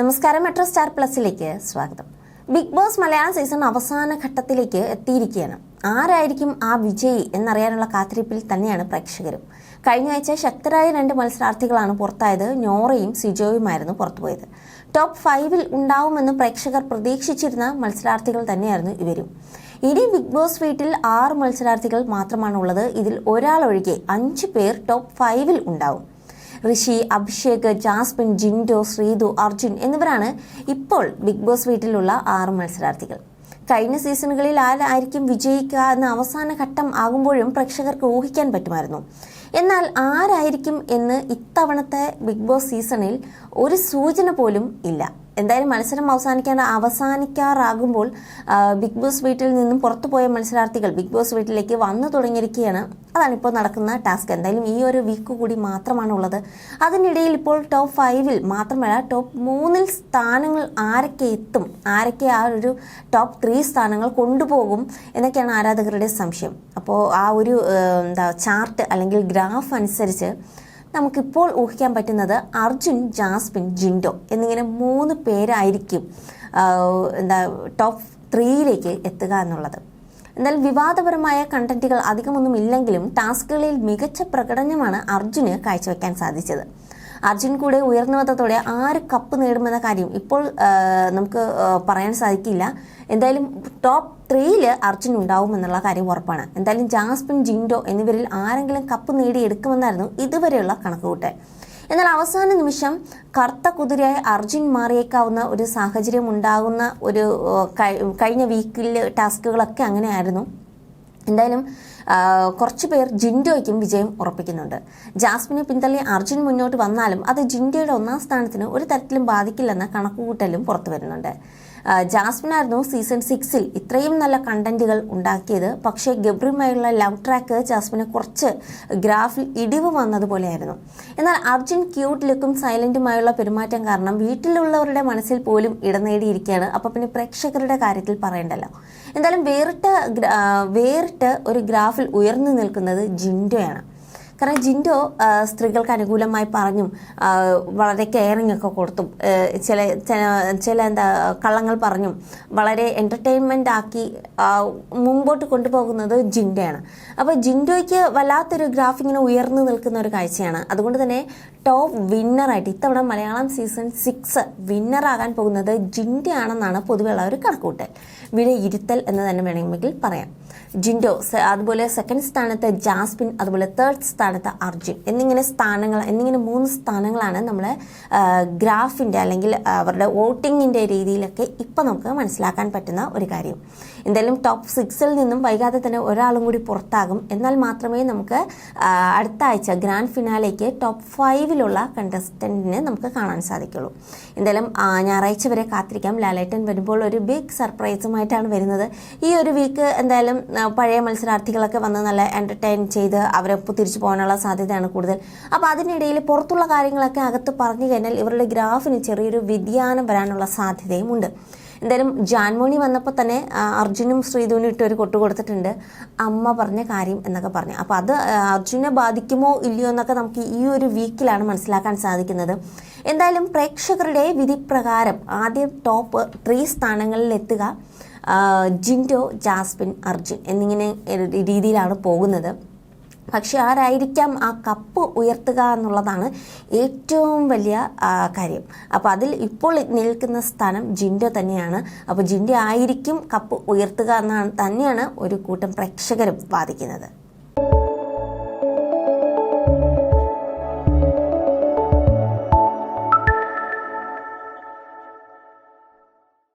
നമസ്കാരം metro star പ്ലസിലേക്ക് സ്വാഗതം. Big boss Malayalam season അവസാന ഘട്ടത്തിലേക്ക് എത്തിയിരിക്കുകയാണ്. ആരായിരിക്കും ആ വിജയി എന്നറിയാനുള്ള കാത്തിരിപ്പിൽ തന്നെയാണ് പ്രേക്ഷകരും. കഴിഞ്ഞ ആഴ്ച ശക്തരായ രണ്ട് മത്സരാർത്ഥികളാണ് പുറത്തായത് നോറയും സിജോയുമായിരുന്നു പുറത്തുപോയത്. ടോപ്പ് ഫൈവിൽ ഉണ്ടാവുമെന്ന് പ്രേക്ഷകർ പ്രതീക്ഷിച്ചിരുന്ന മത്സരാർത്ഥികൾ തന്നെയായിരുന്നു ഇവരും. ഇനി ബിഗ് ബോസ് വീട്ടിൽ ആറ് മത്സരാർത്ഥികൾ മാത്രമാണുള്ളത്. ഇതിൽ ഒരാളൊഴികെ അഞ്ച് പേർ ടോപ്പ് ഫൈവിൽ ഉണ്ടാവും. ഋഷി അഭിഷേക് ജാസ്മിൻ ജിൻഡോ ശ്രീതു അർജുൻ എന്നിവരാണ് ഇപ്പോൾ ബിഗ് ബോസ് വീട്ടിലുള്ള ആറ് മത്സരാർത്ഥികൾ. കഴിഞ്ഞ സീസണുകളിൽ ആരായിരിക്കും വിജയിക്കുക എന്ന അവസാന ഘട്ടം ആകുമ്പോഴും പ്രേക്ഷകർക്ക് ഊഹിക്കാൻ പറ്റുമായിരുന്നു. എന്നാൽ ആരായിരിക്കും എന്ന് ഇത്തവണത്തെ ബിഗ് ബോസ് സീസണിൽ ഒരു സൂചന പോലും ഇല്ല. എന്തായാലും മത്സരം അവസാനിക്കാൻ അവസാനിക്കാറാകുമ്പോൾ ബിഗ് ബോസ് വീട്ടിൽ നിന്നും പുറത്തു പോയ മത്സരാർത്ഥികൾ ബിഗ് ബോസ് വീട്ടിലേക്ക് വന്നു തുടങ്ങിയിരിക്കുകയാണ്. അതാണ് ഇപ്പോൾ നടക്കുന്ന ടാസ്ക്. എന്തായാലും ഈ ഒരു വീക്ക് കൂടി മാത്രമാണ് ഉള്ളത്. അതിനിടയിൽ ഇപ്പോൾ ടോപ്പ് ഫൈവിൽ മാത്രമല്ല ടോപ്പ് മൂന്നിൽ സ്ഥാനങ്ങൾ ആരൊക്കെ എത്തും ആരൊക്കെ ആ ഒരു ടോപ്പ് ത്രീ സ്ഥാനങ്ങൾ കൊണ്ടുപോകും എന്നൊക്കെയാണ് ആരാധകരുടെ സംശയം. അപ്പോൾ ആ ഒരു എന്താ ചാർട്ട് അല്ലെങ്കിൽ ഗ്രാഫ് അനുസരിച്ച് നമുക്കിപ്പോൾ ഊഹിക്കാൻ പറ്റുന്നത് അർജുൻ ജാസ്മിൻ ജിൻഡോ എന്നിങ്ങനെ മൂന്ന് പേരായിരിക്കും എന്താ ടോപ്പ് ത്രീയിലേക്ക് എത്തുക എന്നുള്ളത്. എന്നാൽ വിവാദപരമായ കണ്ടന്റുകൾ അധികമൊന്നും ഇല്ലെങ്കിലും ടാസ്കുകളിൽ മികച്ച പ്രകടനമാണ് അർജുന് കാഴ്ചവെക്കാൻ സാധിച്ചത്. അർജുൻ കൂടെ ഉയർന്നു വന്നതോടെ ആര് കപ്പ് നേടുമെന്ന കാര്യം ഇപ്പോൾ നമുക്ക് പറയാൻ സാധിക്കില്ല. എന്തായാലും ടോപ്പ് ത്രീയിൽ അർജുൻ ഉണ്ടാവും എന്നുള്ള കാര്യം ഉറപ്പാണ്. എന്തായാലും ജാസ്പിൻ ജിൻഡോ എന്നിവരിൽ ആരെങ്കിലും കപ്പ് നേടിയെടുക്കുമെന്നായിരുന്നു ഇതുവരെയുള്ള കണക്കുകൂട്ടൽ. എന്നാൽ അവസാന നിമിഷം കറുത്ത കുതിരയായി അർജുൻ മാറിയേക്കാവുന്ന ഒരു സാഹചര്യം ഉണ്ടാകുന്ന ഒരു കഴിഞ്ഞ വീക്കിലെ ടാസ്കുകളൊക്കെ അങ്ങനെയായിരുന്നു. എന്തായാലും കുറച്ച് പേർ ജിൻഡോയ്ക്കും വിജയം ഉറപ്പിക്കുന്നുണ്ട്. ജാസ്മിനെ പിന്തള്ളി അർജുൻ മുന്നോട്ട് വന്നാലും അത് ജിൻഡോയുടെ ഒന്നാം സ്ഥാനത്തിന് ഒരു തരത്തിലും ബാധിക്കില്ലെന്ന കണക്കുകൂട്ടലും പുറത്തു വരുന്നുണ്ട്. ജാസ്മിനായിരുന്നു സീസൺ സിക്സിൽ ഇത്രയും നല്ല കണ്ടന്റുകൾ ഉണ്ടാക്കിയത്. പക്ഷേ ഗബ്രിയുമായുള്ള ലവ് ട്രാക്ക് ജാസ്മിന് കുറച്ച് ഗ്രാഫിൽ ഇടിവ് വന്നതുപോലെയായിരുന്നു. എന്നാൽ അർജുൻ ക്യൂട്ട് ലുക്കും സൈലന്റുമായുള്ള പെരുമാറ്റം കാരണം വീട്ടിലുള്ളവരുടെ മനസ്സിൽ പോലും ഇടം നേടിയിരിക്കുകയാണ്. അപ്പോൾ പിന്നെ പ്രേക്ഷകരുടെ കാര്യത്തിൽ പറയണ്ടല്ലോ. എന്തായാലും വേറിട്ട വേറിട്ട് ഒരു ഗ്രാഫിൽ ഉയർന്നു നിൽക്കുന്നത് ജിൻഡോയാണ്. കാരണം ജിൻഡോ സ്ത്രീകൾക്ക് അനുകൂലമായി പറഞ്ഞും വളരെ കെയറിങ് ഒക്കെ കൊടുത്തും ചില ചില- എന്താ കള്ളങ്ങൾ പറഞ്ഞും വളരെ എന്റർടൈൻമെന്റ് ആക്കി മുമ്പോട്ട് കൊണ്ടുപോകുന്നത് ജിൻഡയാണ്. അപ്പോൾ ജിൻഡോയ്ക്ക് വല്ലാത്തൊരു ഗ്രാഫ് ഇങ്ങനെ ഉയർന്നു നിൽക്കുന്ന ഒരു കാഴ്ചയാണ്. അതുകൊണ്ട് തന്നെ ടോപ്പ് വിന്നറായിട്ട് ഇത്തവണ മലയാളം സീസൺ സിക്സ് വിന്നറാകാൻ പോകുന്നത് ജിൻഡോ ആണെന്നാണ് പൊതുവെയുള്ള ഒരു കണക്കൂട്ടൽ വിലയിരുത്തൽ എന്ന് തന്നെ വേണമെങ്കിൽ പറയാം. ജിൻഡോ അതുപോലെ സെക്കൻഡ് സ്ഥാനത്ത് ജാസ്മിൻ അതുപോലെ തേർഡ് സ്ഥാനത്ത് അർജുൻ. എന്നിങ്ങനെ സ്ഥാനങ്ങൾ എന്നിങ്ങനെ മൂന്ന് സ്ഥാനങ്ങളാണ് നമ്മൾ ഗ്രാഫിന്റെ അല്ലെങ്കിൽ അവരുടെ വോട്ടിങ്ങിന്റെ രീതിയിലൊക്കെ ഇപ്പം നമുക്ക് മനസ്സിലാക്കാൻ പറ്റുന്ന ഒരു കാര്യം. എന്തായാലും ടോപ്പ് സിക്സിൽ നിന്നും വൈകാതെ തന്നെ ഒരാളും കൂടി പുറത്താകും. എന്നാൽ മാത്രമേ നമുക്ക് അടുത്ത ആഴ്ച ഗ്രാൻഡ് ഫിനാലേക്ക് ടോപ്പ് ഫൈവിലുള്ള കണ്ടസ്റ്റന്റിനെ നമുക്ക് കാണാൻ സാധിക്കുള്ളൂ. എന്തായാലും ഞായറാഴ്ച വരെ കാത്തിരിക്കാം. ലാലേട്ടൻ വരുമ്പോൾ ഒരു ബിഗ് സർപ്രൈസുമായിട്ടാണ് വരുന്നത്. ഈ ഒരു വീക്ക് എന്തായാലും പഴയ മത്സരാർത്ഥികളൊക്കെ വന്ന് നല്ല എന്റർടൈൻ ചെയ്ത് അവരൊപ്പം തിരിച്ചു പോകാനുള്ള സാധ്യതയാണ് കൂടുതൽ. അപ്പോൾ അതിനിടയിൽ പുറത്തുള്ള കാര്യങ്ങളൊക്കെ അകത്ത് പറഞ്ഞു കഴിഞ്ഞാൽ ഇവരുടെ ഗ്രാഫിന് ചെറിയൊരു വ്യതിയാനം വരാനുള്ള സാധ്യതയും ഉണ്ട്. എന്തായാലും ജാൻമോണി വന്നപ്പോൾ തന്നെ അർജുനും ശ്രീധുവിനും ഇട്ട് ഒരു കൊട്ടു കൊടുത്തിട്ടുണ്ട്. അമ്മ പറഞ്ഞ കാര്യം എന്നൊക്കെ പറഞ്ഞു. അപ്പോൾ അത് അർജുനെ ബാധിക്കുമോ ഇല്ലയോ എന്നൊക്കെ നമുക്ക് ഈ ഒരു വീക്കിലാണ് മനസ്സിലാക്കാൻ സാധിക്കുന്നത്. എന്തായാലും പ്രേക്ഷകരുടെ വിധിപ്രകാരം ആദ്യം ടോപ്പ് ത്രീ സ്ഥാനങ്ങളിൽ എത്തുക ജിൻഡോ ജാസ്മിൻ അർജുൻ എന്നിങ്ങനെ രീതിയിലാണ് പോകുന്നത്. പക്ഷെ ആരായിരിക്കാം ആ കപ്പ് ഉയർത്തുക എന്നുള്ളതാണ് ഏറ്റവും വലിയ കാര്യം. അപ്പോൾ അതിൽ ഇപ്പോൾ നിൽക്കുന്ന സ്ഥാനം ജിൻഡോ തന്നെയാണ്. അപ്പോൾ ജിൻഡോ ആയിരിക്കും കപ്പ് ഉയർത്തുക എന്നാണ് തന്നെയാണ് ഒരു കൂട്ടം പ്രേക്ഷകരും വാദിക്കുന്നത്.